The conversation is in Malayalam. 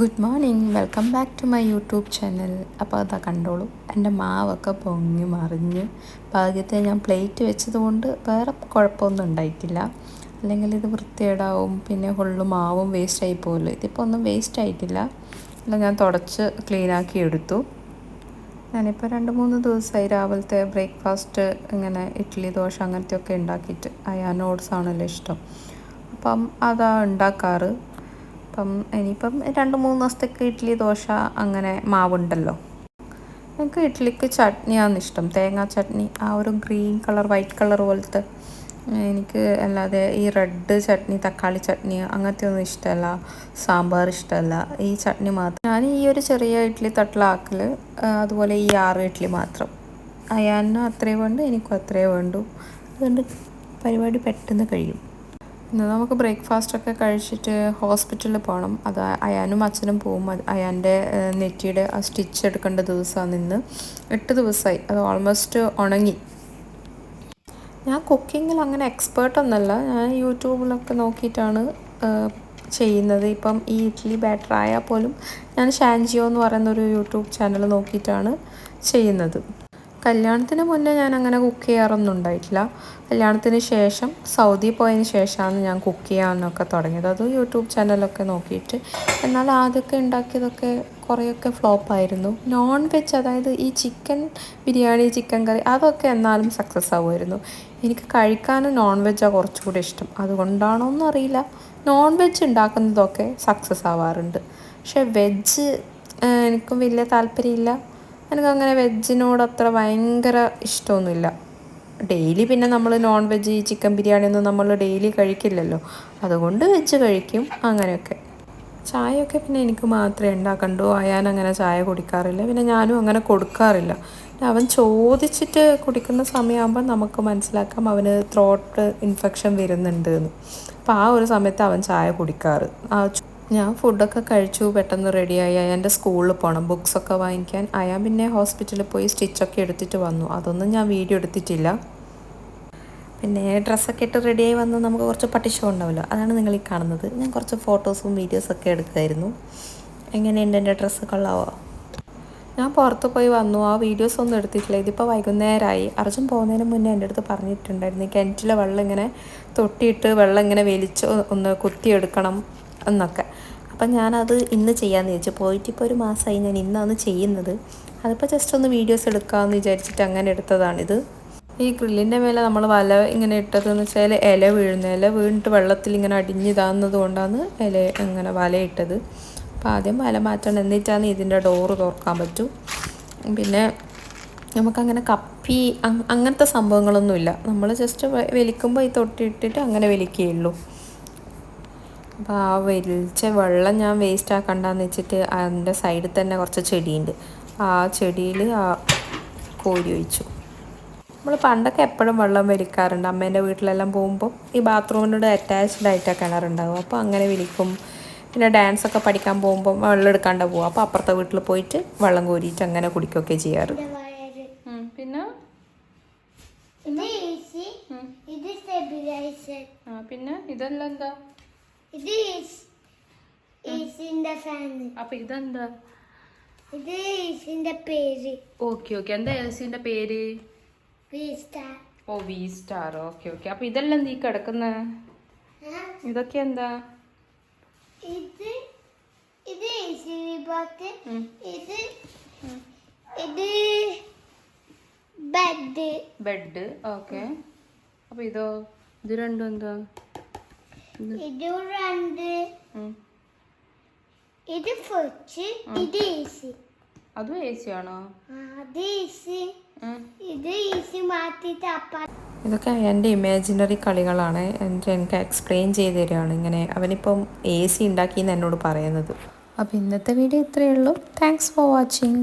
Good morning. Welcome back to my YouTube channel. അപ്പോൾ അതാ കണ്ടോളൂ. എന്റെ മാവൊക്കെ പൊങ്ങി മറിഞ്ഞ്. ഭാഗ്യത്തെ ഞാൻ പ്ലേറ്റ് വെച്ചതുകൊണ്ട് വേറെ കുഴപ്പമൊന്നും ഉണ്ടായിട്ടില്ല. അല്ലെങ്കിൽ ഇത് വൃത്തികേടാവും പിന്നെ ഫുള്ള് മാവും വേസ്റ്റ് ആയി പോകുമല്ലോ ഇതിപ്പോൾ ഒന്നും വേസ്റ്റ് ആയിട്ടില്ല. അല്ല ഞാൻ തുടച്ച് ക്ലീനാക്കി എടുത്തു. ഞാനിപ്പോൾ രണ്ട് മൂന്ന് ദിവസമായി രാവിലത്തെ ബ്രേക്ക്ഫാസ്റ്റ് ഇങ്ങനെ ഇഡ്ഡലി ദോശ അങ്ങനത്തെ ഒക്കെ ഉണ്ടാക്കിയിട്ട് അയാൻ ഓട്സ് ആണല്ലോ ഇഷ്ടം. അപ്പം അതാ ഉണ്ടാക്കാറ്. അപ്പം ഇനിയിപ്പം രണ്ട് മൂന്ന് ദിവസത്തേക്ക് ഇഡ്ഡലി ദോശ അങ്ങനെ മാവുണ്ടല്ലോ. എനിക്ക് ഇഡ്ഡലിക്ക് ചട്നിയാണ് ഇഷ്ടം. തേങ്ങാ ചട്നി ആ ഒരു ഗ്രീൻ കളർ വൈറ്റ് കളർ പോലത്തെ. എനിക്ക് അല്ലാതെ ഈ റെഡ് ചട്നി തക്കാളി ചട്നി അങ്ങനത്തെ ഒന്നും ഇഷ്ടമല്ല. സാമ്പാർ ഇഷ്ടമല്ല. ഈ ചട്നി മാത്രം. ഞാൻ ഈ ഒരു ചെറിയ ഇഡ്ഡലി തട്ടിലാക്കൽ അതുപോലെ ഈ ആറ് ഇഡ്ഡലി മാത്രം. അയാനും അത്രേ വേണ്ടു എനിക്കും അത്രേ വേണ്ടു. അതുകൊണ്ട് പരിപാടി പെട്ടെന്ന് കഴിയും. ഇന്ന് നമുക്ക് ബ്രേക്ക്ഫാസ്റ്റ് ഒക്കെ കഴിച്ചിട്ട് ഹോസ്പിറ്റലിൽ പോകണം അത് അയാനും അച്ഛനും പോകും അയാന്റെ നെറ്റിയുടെ ആ സ്റ്റിച്ച് എടുക്കേണ്ട ദിവസമാണ് ഇന്ന് എട്ട് ദിവസമായി അത് ഓൾമോസ്റ്റ് ഉണങ്ങി. ഞാൻ കുക്കിങ്ങിൽ അങ്ങനെ എക്സ്പേർട്ട് ഒന്നല്ല. ഞാൻ യൂട്യൂബിലൊക്കെ നോക്കിയിട്ടാണ് ചെയ്യുന്നത്. ഇപ്പം ഈ ഇഡ്ഡലി ബാറ്റർ ആയാൽ പോലും ഞാൻ ഷാൻജിയോ എന്ന് പറയുന്ന ഒരു യൂട്യൂബ് ചാനൽ നോക്കിയിട്ടാണ് ചെയ്യുന്നത്. കല്യാണത്തിന് മുന്നേ ഞാൻ അങ്ങനെ കുക്ക് ചെയ്യാറൊന്നും ഉണ്ടായിട്ടില്ല. കല്യാണത്തിന് ശേഷം സൗദി പോയതിന് ശേഷമാണ് ഞാൻ കുക്ക് ചെയ്യാനൊക്കെ തുടങ്ങിയത്. അത് യൂട്യൂബ് ചാനലൊക്കെ നോക്കിയിട്ട്. എന്നാൽ ആദ്യമൊക്കെ ഉണ്ടാക്കിയതൊക്കെ കുറേയൊക്കെ ഫ്ലോപ്പായിരുന്നു നോൺ വെജ് അതായത് ഈ ചിക്കൻ ബിരിയാണി ചിക്കൻ കറി അതൊക്കെ എന്നാലും സക്സസ് ആവുമായിരുന്നു. എനിക്ക് കഴിക്കാനും നോൺ വെജാണ് കുറച്ചുകൂടി ഇഷ്ടം. അതുകൊണ്ടാണോ എന്നും അറിയില്ല. നോൺ വെജ് ഉണ്ടാക്കുന്നതൊക്കെ സക്സസ് ആവാറുണ്ട്. പക്ഷേ വെജ് എനിക്കും വലിയ താല്പര്യമില്ല. എനിക്കങ്ങനെ വെജിനോട് അത്ര ഭയങ്കര ഇഷ്ടമൊന്നുമില്ല. ഡെയിലി പിന്നെ നമ്മൾ നോൺ വെജ് ചിക്കൻ ബിരിയാണി ഒന്നും നമ്മൾ ഡെയിലി കഴിക്കില്ലല്ലോ. അതുകൊണ്ട് വെജ് കഴിക്കും അങ്ങനെയൊക്കെ. ചായയൊക്കെ പിന്നെ എനിക്ക് മാത്രമേ ഉണ്ടാക്കണ്ടു. അയാൻ അങ്ങനെ ചായ കുടിക്കാറില്ല. പിന്നെ ഞാനും അങ്ങനെ കൊടുക്കാറില്ല. അവൻ ചോദിച്ചിട്ട് കുടിക്കുന്ന സമയമാകുമ്പോൾ നമുക്ക് മനസ്സിലാക്കാം അവന് ത്രോട്ട് ഇൻഫെക്ഷൻ വരുന്നുണ്ട് എന്ന്. അപ്പോൾ ആ ഒരു സമയത്ത് അവൻ ചായ കുടിക്കാറ്. ആ ഞാൻ ഫുഡൊക്കെ കഴിച്ചു പെട്ടെന്ന് റെഡിയായി അയാന്റെ സ്കൂളിൽ പോകണം ബുക്സൊക്കെ വാങ്ങിക്കാൻ. അയാൻ പിന്നെ ഹോസ്പിറ്റലിൽ പോയി സ്റ്റിച്ചൊക്കെ എടുത്തിട്ട് വന്നു. അതൊന്നും ഞാൻ വീഡിയോ എടുത്തിട്ടില്ല. പിന്നെ ഡ്രസ്സൊക്കെ ഇട്ട് റെഡിയായി വന്ന് നമുക്ക് കുറച്ച് പട്ടിഷോ ഉണ്ടാവുമല്ലോ അതാണ് നിങ്ങൾ ഈ കാണുന്നത്. ഞാൻ കുറച്ച് ഫോട്ടോസും വീഡിയോസൊക്കെ എടുക്കുമായിരുന്നു എങ്ങനെയുണ്ട് എന്റെ ഡ്രസ്സ് കൊള്ളാവോ ഞാൻ പുറത്ത് പോയി വന്നു. ആ വീഡിയോസ് ഒന്നും എടുത്തിട്ടില്ല. ഇതിപ്പോൾ വൈകുന്നേരമായി അർജുൻ പോകുന്നതിന് മുന്നേ എന്റെ അടുത്ത് പറഞ്ഞിട്ടുണ്ടായിരുന്നു. കിണറ്റിലെ വെള്ളം ഇങ്ങനെ തൊട്ടിയിട്ട് വെള്ളം ഇങ്ങനെ വലിച്ച് ഒന്ന് കുത്തിയെടുക്കണം. എന്നൊക്കെ. അപ്പം ഞാനത് ഇന്ന് ചെയ്യാമെന്ന് വിചാരിച്ചു. പോയിട്ട് ഇപ്പോൾ ഒരു മാസമായി ഞാൻ ഇന്നാണ് ചെയ്യുന്നത്. അതിപ്പോൾ ജസ്റ്റ് ഒന്ന് വീഡിയോസ് എടുക്കാമെന്ന് വിചാരിച്ചിട്ട് അങ്ങനെ എടുത്തതാണിത്. ഈ ഗ്രില്ലിന്റെ മേലെ നമ്മൾ വല ഇങ്ങനെ ഇട്ടതെന്ന് വെച്ചാൽ ഇല വീഴുന്ന. ഇല വീണിട്ട് വെള്ളത്തിൽ ഇങ്ങനെ അടിഞ്ഞിതാകുന്നത് കൊണ്ടാണ് ഇല ഇങ്ങനെ വല ഇട്ടത് അപ്പോൾ ആദ്യം വല മാറ്റണം. എന്നിട്ടാണ് ഇതിന്റെ ഡോറ് തുറക്കാൻ പറ്റും. പിന്നെ നമുക്കങ്ങനെ കപ്പി അങ്ങനത്തെ സംഭവങ്ങളൊന്നുമില്ല. നമ്മൾ ജസ്റ്റ് വലിക്കുമ്പോൾ ഈ തൊട്ടിട്ടിട്ട് അങ്ങനെ വലിക്കുകയുള്ളൂ. അപ്പോൾ ആ വലിച്ച വെള്ളം ഞാൻ വേസ്റ്റ് ആക്കണ്ടെന്ന് വെച്ചിട്ട് അതിന്റെ സൈഡിൽ തന്നെ കുറച്ച് ചെടിയുണ്ട്. ആ ചെടിയിൽ ആ കോരി ഒഴിച്ചു. നമ്മൾ പണ്ടൊക്കെ എപ്പോഴും വെള്ളം വലിക്കാറുണ്ട്. അമ്മേന്റെ വീട്ടിലെല്ലാം പോകുമ്പോൾ ഈ ബാത്റൂമിനോട് അറ്റാച്ച്ഡ് ആയിട്ടാണ് കിണറുണ്ടാവും അപ്പോൾ അങ്ങനെ വലിക്കും. പിന്നെ ഡാൻസ് ഒക്കെ പഠിക്കാൻ പോകുമ്പോൾ വെള്ളം എടുക്കാണ്ട് പോകും അപ്പോൾ അപ്പുറത്തെ വീട്ടിൽ പോയിട്ട് വെള്ളം കോരിയിട്ട് അങ്ങനെ കുടിക്കുകയൊക്കെ ചെയ്യാറ്. പിന്നെ പിന്നെ? ഇതെല്ലാം എന്താ? ഇത് ഈസിന്റെ അപ്പൊ ഇതെന്താ? ഇത് ഈസിന്റെ പേര്. ഓക്കെ ഓക്കെ എന്താ എൽസിന്റെ പേര്? O V star okay okay അപ്പൊ ഇതെല്ലാം നീ കിടക്കുന്ന? ഇതൊക്കെ എന്താ? ഇത് ഇത് ഇത് ബെഡ് ബെഡ് ഓക്കെ അപ്പൊ ഇതോ? ഇത് രണ്ടും എന്താ? ഇത് രണ്ട്. ഇത് ഫ്രിഡ്ജ് ഇത് ഈസി അതും എ സി ആണോ അത് ഈസി ഇത് ഈസി മാറ്റിട്ട് അപ്പ ഇതൊക്കെ എന്റെ ഇമാജിനറി കളികളാണ്. എന്റെ എനിക്ക് എക്സ്പ്ലെയിൻ ചെയ്ത് തരികയാണ്. ഇങ്ങനെ അവനിപ്പം എ സി ഉണ്ടാക്കി എന്ന് എന്നോട് പറയുന്നത്. അപ്പോൾ ഇന്നത്തെ വീഡിയോ ഇത്രയേ ഉള്ളൂ. Thanks for watching